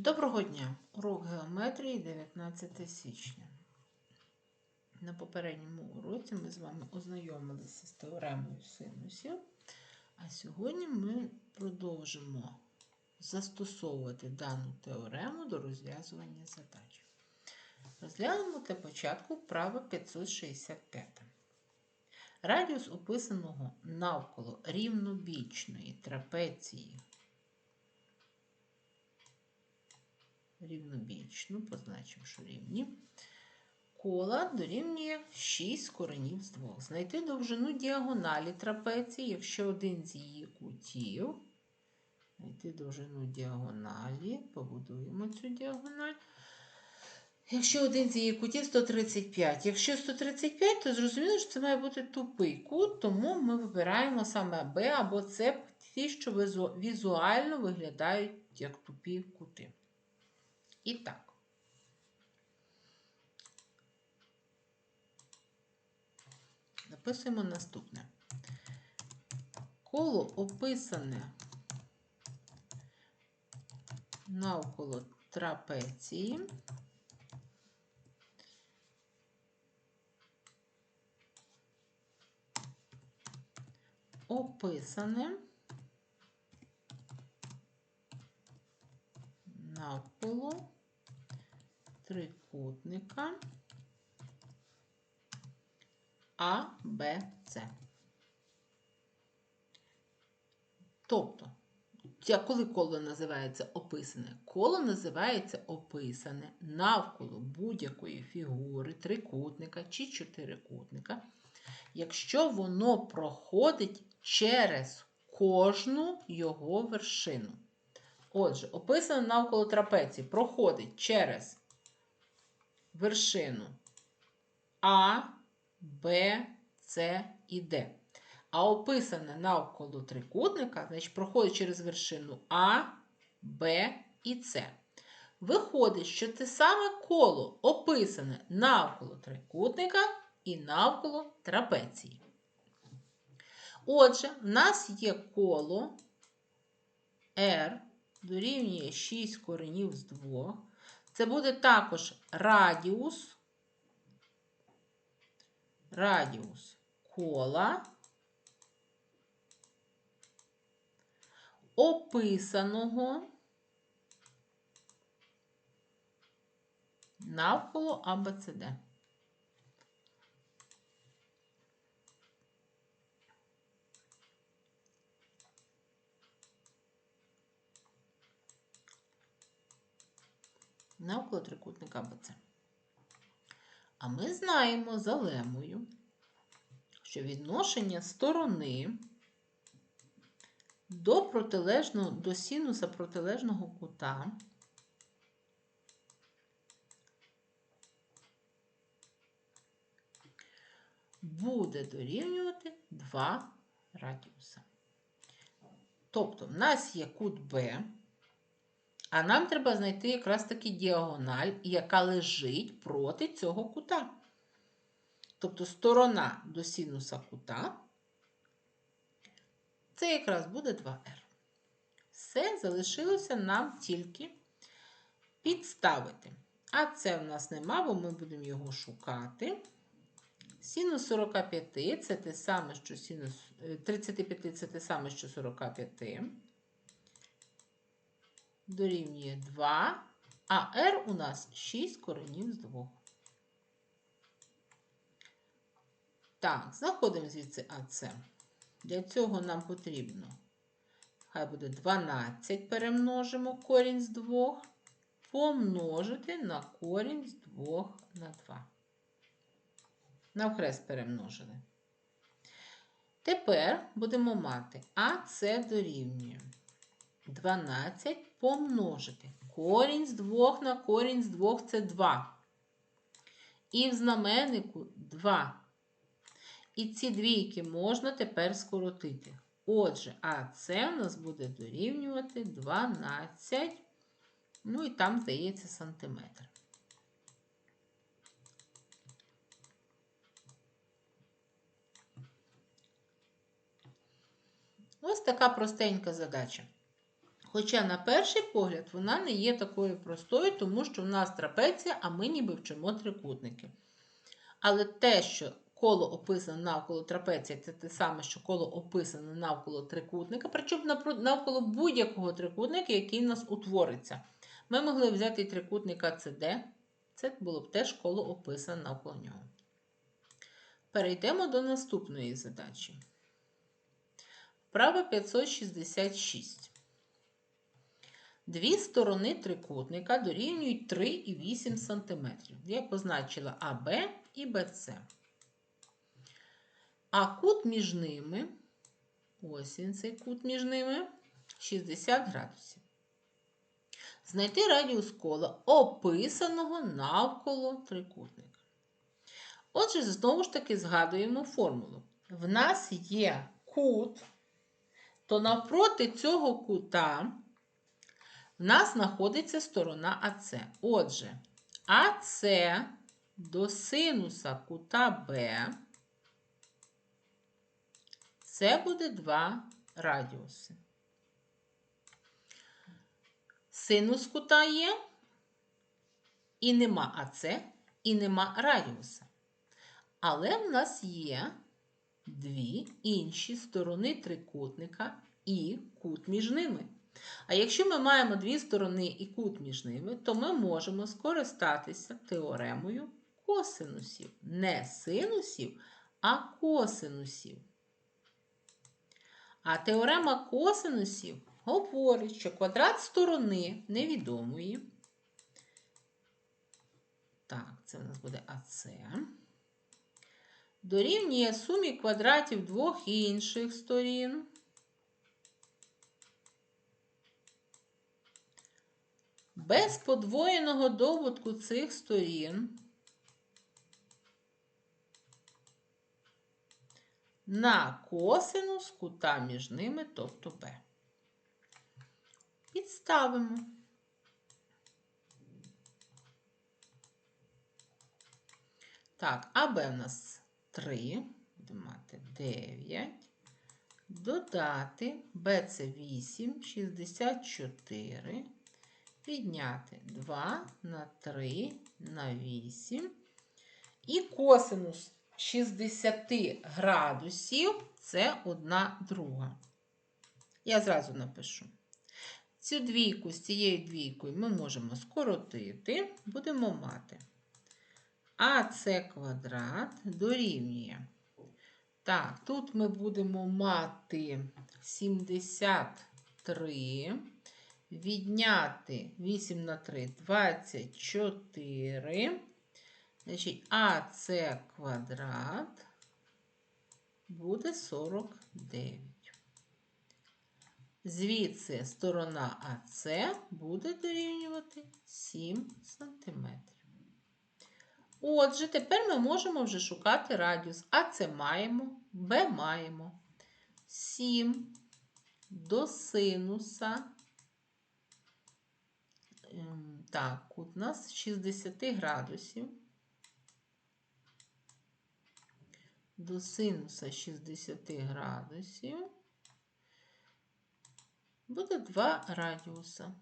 Доброго дня! Урок геометрії 19 січня. На попередньому уроці ми з вами ознайомилися з теоремою синусів, а сьогодні ми продовжимо застосовувати дану теорему до розв'язування задач. Розглянемо для початку вправо 565. Радіус описаного навколо рівнобічної трапеції рівнобічну, позначимо, що рівні. Кола дорівнює 6 коренів з 2. Знайти довжину діагоналі трапеції, якщо один з її кутів. Знайти довжину діагоналі, побудуємо цю діагональ. Якщо один з її кутів 135. Якщо 135, то зрозуміло, що це має бути тупий кут, тому ми вибираємо саме Б або С, ті, що візуально виглядають як тупі кути. І так. Написуємо наступне. Коло описане навколо трапеції. Описане навколо трикутника А, Б, С. Тобто, коли коло називається описане? Коло називається описане навколо будь-якої фігури, трикутника чи чотирикутника, якщо воно проходить через кожну його вершину. Отже, описане навколо трапеції проходить через вершину А, Б, С і Д. А описане навколо трикутника, значить, проходить через вершину А, Б і С. Виходить, що це саме коло описане навколо трикутника і навколо трапеції. Отже, в нас є коло R дорівнює 6 коренів з 2. Це буде також радіус, радіус кола, описаного навколо АБЦД. Навколо трикутника БЦ. А ми знаємо за лемою, що відношення сторони до протилежного, до синуса протилежного кута буде дорівнювати 2 радіуса. Тобто, в нас є кут Б. А нам треба знайти якраз таки діагональ, яка лежить проти цього кута. Тобто сторона до синуса кута, це якраз буде 2r. Все, залишилося нам тільки підставити. А це в нас нема, бо ми будемо його шукати. Синус 45 це те саме, що синус 35 це те саме, що 45 дорівнює 2, а r у нас 6 коренів з 2. Так, знаходимо звідси АЦ. Для цього нам потрібно, хай буде 12 перемножимо корінь з 2, помножити на корінь з 2 на 2. Навхрест перемножили. Тепер будемо мати АЦ дорівнює 12 помножити. Корінь з 2 на корінь з 2 це 2. І в знаменнику 2. І ці двійки можна тепер скоротити. Отже, а це у нас буде дорівнювати 12. Ну і там, здається, сантиметр. Ось така простенька задача. Хоча, на перший погляд, вона не є такою простою, тому що в нас трапеція, а ми ніби вчимо трикутники. Але те, що коло описане навколо трапеції, це те саме, що коло описане навколо трикутника, причому навколо будь-якого трикутника, який в нас утвориться. Ми могли взяти трикутник АЦД, це було б теж коло описане навколо нього. Перейдемо до наступної задачі. Вправа 566. Дві сторони трикутника дорівнюють 3,8 см. Я позначила АБ і БЦ. А кут між ними, ось він цей кут між ними, 60 градусів. Знайти радіус кола, описаного навколо трикутника. Отже, знову ж таки згадуємо формулу. В нас є кут, то навпроти цього кута в нас знаходиться сторона АС. Отже, АС до синуса кута Б це буде два радіуси. Синус кута є, і нема АС, і нема радіуса. Але в нас є дві інші сторони трикутника і кут між ними. А якщо ми маємо дві сторони і кут між ними, то ми можемо скористатися теоремою косинусів. Не синусів, а косинусів. А теорема косинусів говорить, що квадрат сторони невідомої. Так, це у нас буде АС. Дорівнює сумі квадратів двох інших сторін. Без подвоєного добутку цих сторін на косинус кута між ними, тобто b. Підставимо. Так, АБ в нас 3, будемо мати 9. Додати Б це 8, 64. Підняти 2 на 3 на 8. І косинус 60 градусів це 1 друга. Я зразу напишу. Цю двійку з цією двійкою ми можемо скоротити, будемо мати. АС квадрат дорівнює. Так, тут ми будемо мати 73. Відняти 8 на 3 24. Значить, АС квадрат буде 49. Звідси сторона АС буде дорівнювати 7 см. Отже, тепер ми можемо вже шукати радіус. АС маємо, Б маємо 7 до синуса. Ем, Так, у нас 60 градусів. До синуса 60 градусів буде два радіуса.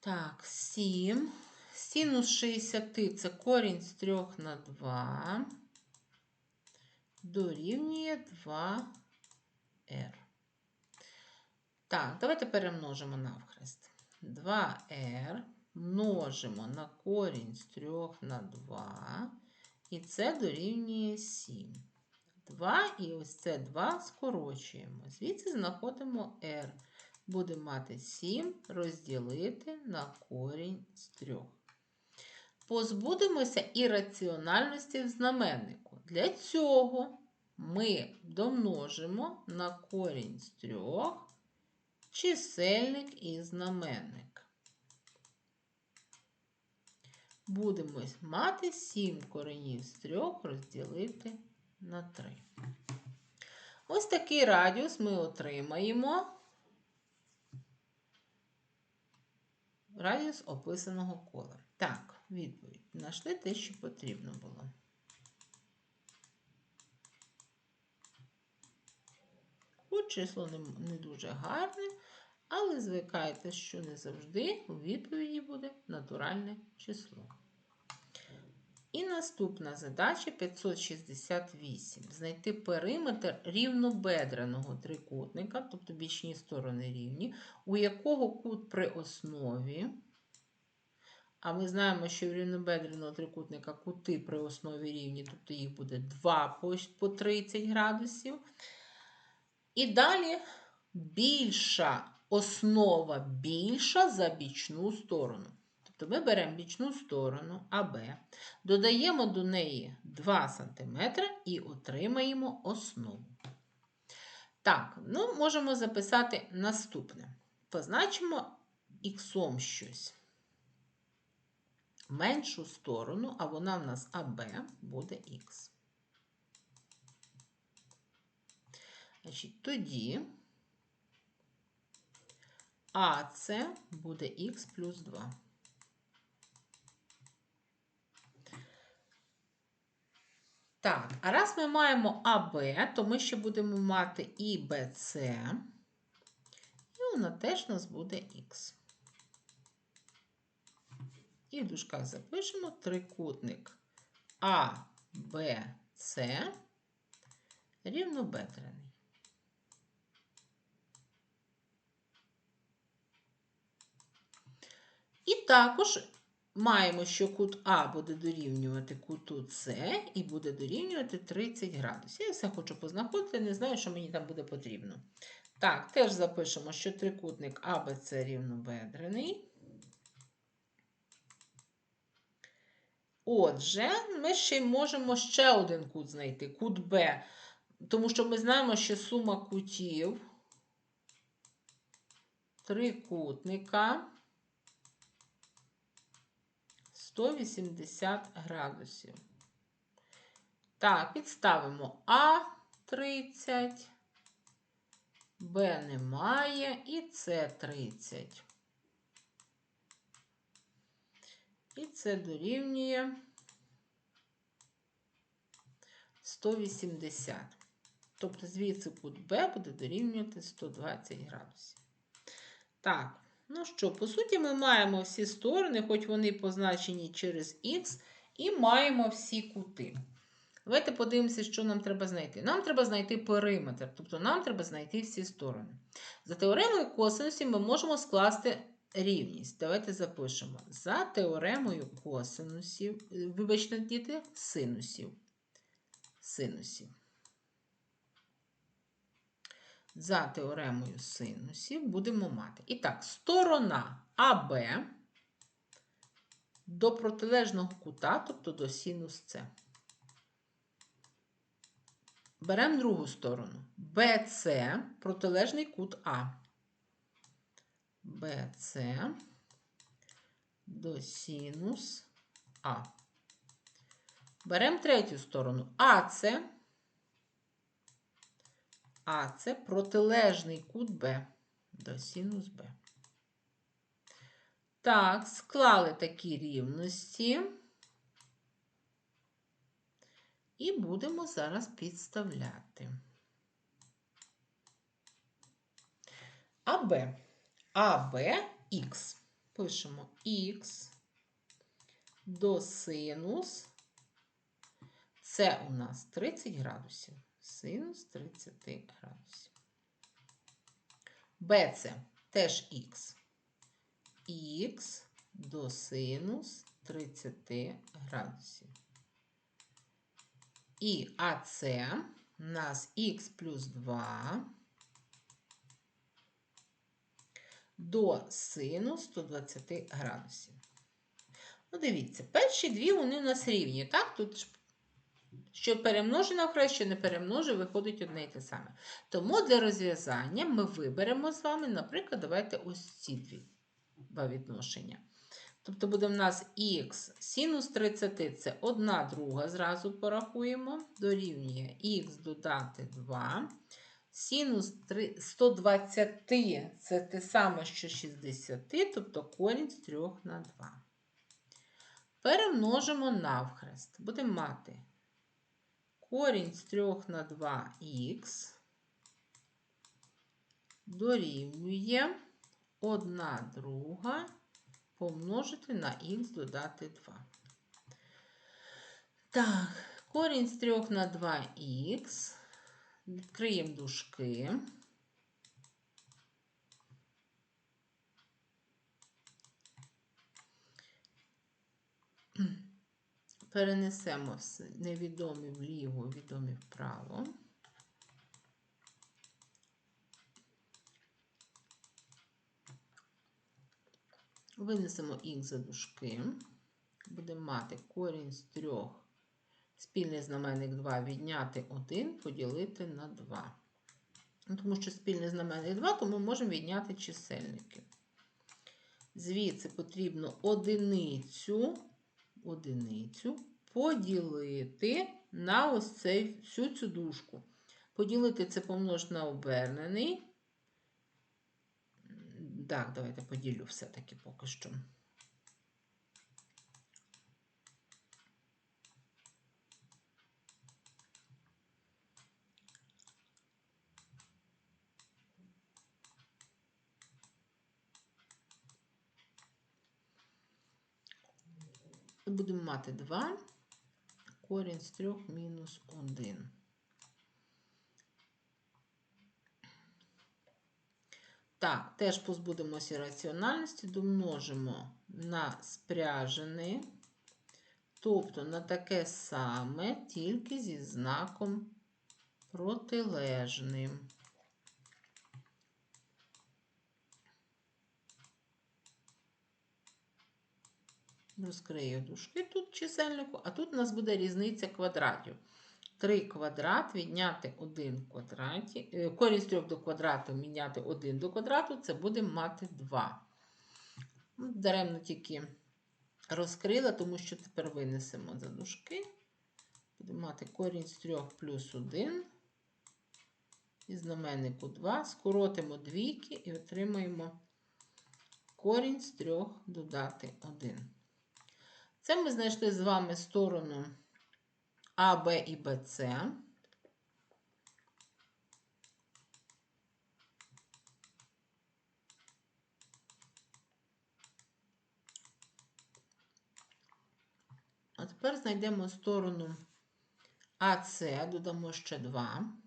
Так, 7. Синус 60 це корінь з 3 на 2. Дорівнює 2r. Так, давайте перемножимо навхрест. 2r множимо на корінь з 3 на 2. І це дорівнює 7. 2 і ось це 2 скорочуємо. Звідси знаходимо r. Будемо мати 7 розділити на корінь з 3. Позбудемося ірраціональності в знаменнику. Для цього ми домножимо на корінь з 3 чисельник і знаменник. Будемо мати 7 коренів з 3 розділити на 3. Ось такий радіус ми отримаємо. Радіус описаного кола. Так, відповідь. Знайшли те, що потрібно було. Хоч число не дуже гарне, але звикайте, що не завжди у відповіді буде натуральне число. І наступна задача 568. Знайти периметр рівнобедреного трикутника, тобто бічні сторони рівні, у якого кут при основі. А ми знаємо, що в рівнобедреного трикутника кути при основі рівні, тобто їх буде 2 по- по 30 градусів. І далі більша основа більша за бічну сторону. Тобто ми беремо бічну сторону АБ, додаємо до неї 2 см і отримаємо основу. Так, ну можемо записати наступне. Позначимо іксом щось. Меншу сторону, а вона в нас АБ буде х. Значить, тоді АС буде х плюс 2. Так, а раз ми маємо АБ, то ми ще будемо мати і БЦ. І вона теж у нас буде х. І в дужках запишемо трикутник АБЦ рівнобедрений. І також маємо, що кут А буде дорівнювати куту С і буде дорівнювати 30 градусів. Я все хочу познаходити, не знаю, що мені там буде потрібно. Так, теж запишемо, що трикутник АБЦ рівнобедрений. Отже, ми ще можемо ще один кут знайти, кут Б. Тому що ми знаємо, що сума кутів трикутника 180 градусів. Так, підставимо А 30, Б немає і С 30. І це дорівнює 180. Тобто звідси кут Б буде дорівнювати 120 градусів. Так, ну що, по суті, ми маємо всі сторони, хоч вони позначені через Х, і маємо всі кути. Давайте подивимося, що нам треба знайти. Нам треба знайти периметр, тобто нам треба знайти всі сторони. За теоремою косинусів ми можемо скласти рівність. Давайте запишемо. За теоремою косинусів, вибачте, діти, синусів. Синусів. За теоремою синусів будемо мати. І так, сторона АБ до протилежного кута, тобто до синус С. Беремо другу сторону. БЦ протилежний кут А. БЦ до синус А. Беремо третю сторону. АЦ. АЦ протилежний кут Б до синус Б. Так, склали такі рівності. І будемо зараз підставляти. АБ. АБ х. Пишемо х до синус. Це у нас 30 градусів. Синус 30 градусів. БЦ теж х. Х до синус 30 градусів. І АЦ у нас х плюс 2 до сину 120 градусів. Ну, дивіться, перші дві вони у нас рівні. Так, тут що перемножено хрест, що не перемножив, виходить одне і те саме. Тому для розв'язання ми виберемо з вами, наприклад, давайте ось ці дві відношення. Тобто буде в нас х синус 30 це 1 друга, зразу порахуємо, дорівнює х додати 2. Синус 120 це те саме, що 60, тобто корінь з 3 на 2. Перемножимо навхрест. Будемо мати корінь з 3 на 2х дорівнює 1 друга помножити на х додати 2. Так, корінь з 3 на 2х. Відкриємо дужки. Перенесемо невідомі вліво, відомі вправо. Винесемо х за дужки. Будемо мати корінь з 3, спільний знаменник 2 відняти 1, поділити на 2. Ну, Тому що спільний знаменник 2, тому можемо відняти чисельники. Звідси потрібно одиницю, одиницю поділити на ось цей, всю цю дужку. Поділити це помножити на обернений. Так, давайте поділю все-таки поки що. Будемо мати 2, корінь з 3 мінус 1. Так, теж позбудемося раціональності, домножимо на спряжене, тобто на таке саме, тільки зі знаком протилежним. Розкрию дужки тут чисельнику, а тут у нас буде різниця квадратів. 3 квадрат відняти 1 в квадраті. е, 3 до квадрату міняти 1 до квадрату, це буде мати 2. Ну, Даремно тільки розкрила, тому що тепер винесемо за дужки. Будемо мати корінь з 3 плюс 1. І знаменнику 2. Скоротимо двійки і отримаємо корінь з 3 додати 1. Це ми знайшли з вами сторону А, Б і БЦ. А тепер знайдемо сторону АС, додамо ще 2.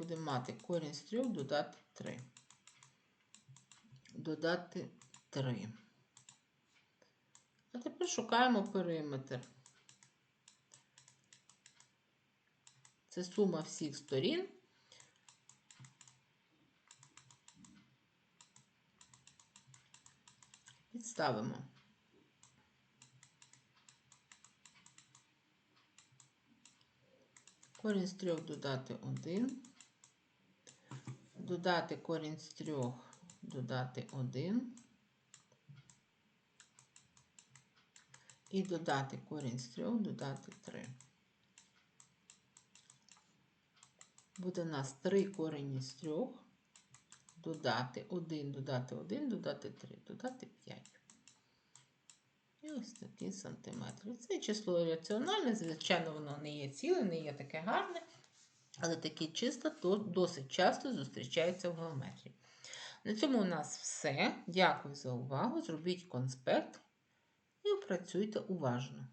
Будемо мати корінь з 3 додати 3. Додати 3. А тепер шукаємо периметр. Це сума всіх сторін. Підставимо. Корінь з 3 додати 1. Додати корінь з 3, додати 1. І додати корінь з 3, додати 3. Буде у нас 3 корені з 3, додати 1, додати 1, додати 3, додати 5. І ось такі сантиметри. Це число раціональне, звичайно, воно не є ціле, не є таке гарне, але такі числа досить часто зустрічаються в геометрії. На цьому у нас все. Дякую за увагу. Зробіть конспект і працюйте уважно.